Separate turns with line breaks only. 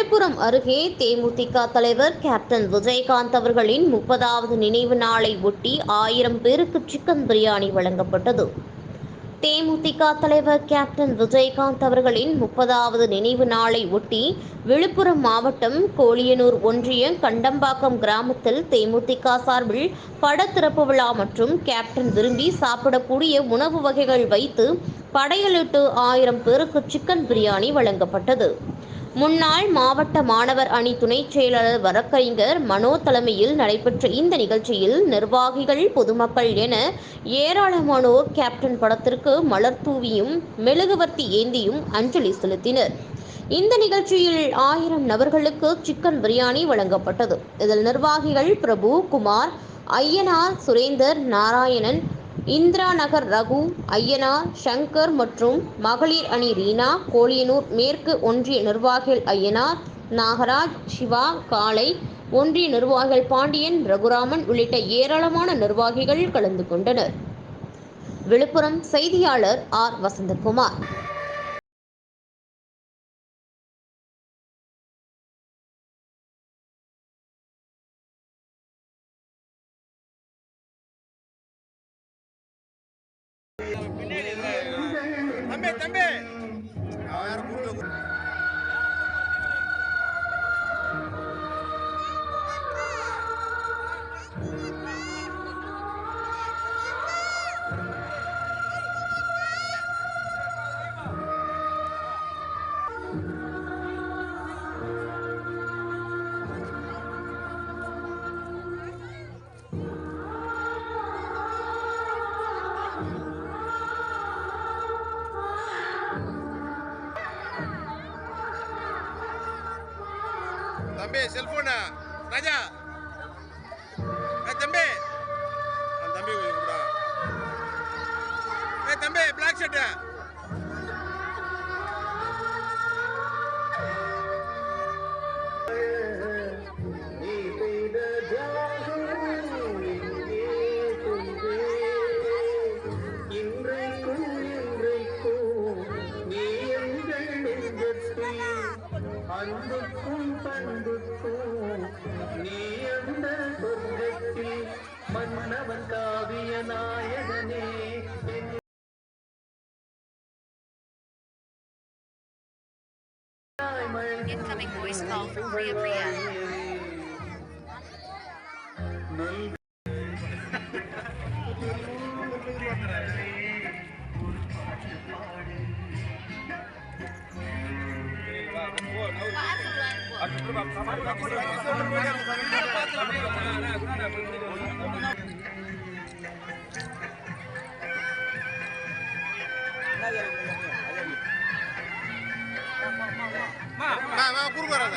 விழுப்புரம் அருகே தேமுதிக தலைவர் கேப்டன் விஜயகாந்த் அவர்களின் முப்பதாவது நினைவு நாளை ஒட்டி ஆயிரம் பேருக்கு சிக்கன் பிரியாணி வழங்கப்பட்டது. தேமுதிக தலைவர் கேப்டன் விஜயகாந்த் அவர்களின் முப்பதாவது நினைவு நாளை ஒட்டி விழுப்புரம் மாவட்டம் கோழியனூர் ஒன்றிய கண்டம்பாக்கம் கிராமத்தில் தேமுதிக சார்பில் படத்திறப்பு விழா மற்றும் கேப்டன் விரும்பி சாப்பிடக்கூடிய உணவு வகைகள் வைத்து படையலிட்டு ஆயிரம் பேருக்கு சிக்கன் பிரியாணி வழங்கப்பட்டது. முன்னாள் மாவட்ட மாணவர் அணி துணைச் செயலாளர் வழக்கறிஞர் மனோ தலைமையில் நடைபெற்ற இந்த நிகழ்ச்சியில் நிர்வாகிகள் பொதுமக்கள் என ஏராளமானோர் கேப்டன் படத்திற்கு மலர் தூவியும் மெழுகுவர்த்தி ஏந்தியும் அஞ்சலி செலுத்தினர். இந்த நிகழ்ச்சியில் ஆயிரம் நபர்களுக்கு சிக்கன் பிரியாணி வழங்கப்பட்டது. இதில் நிர்வாகிகள் பிரபு குமார் ஐயனார் சுரேந்தர் நாராயணன் இந்திரா நகர் ரகு ஐயனார் சங்கர் மற்றும் மகளிர் அணி ரீனா கோழியனூர் மேற்கு ஒன்றிய நிர்வாகிகள் ஐயனார் நாகராஜ் சிவா காளை ஒன்றிய நிர்வாகிகள் பாண்டியன் ரகுராமன் உள்ளிட்ட ஏராளமான நிர்வாகிகள் கலந்து கொண்டனர். விழுப்புரம் செய்தியாளர் ஆர் வசந்தகுமார்.
தம்பி தம்பி. தம்பி செல்போனா ராஜா. ஏ தம்பி. அந்த தம்பி கொஞ்சம் கொடுடா. ஏ தம்பி பிளாக்
ஷர்ட்டு அன்புக்கும் பண்புக்கும் நீ அந்த சொர்க்கத்தில் மன்னவன் காவிய நாயகனே என் தாய்மழை
Incoming voice call from Priya Priya.
குறுக்கு வராத.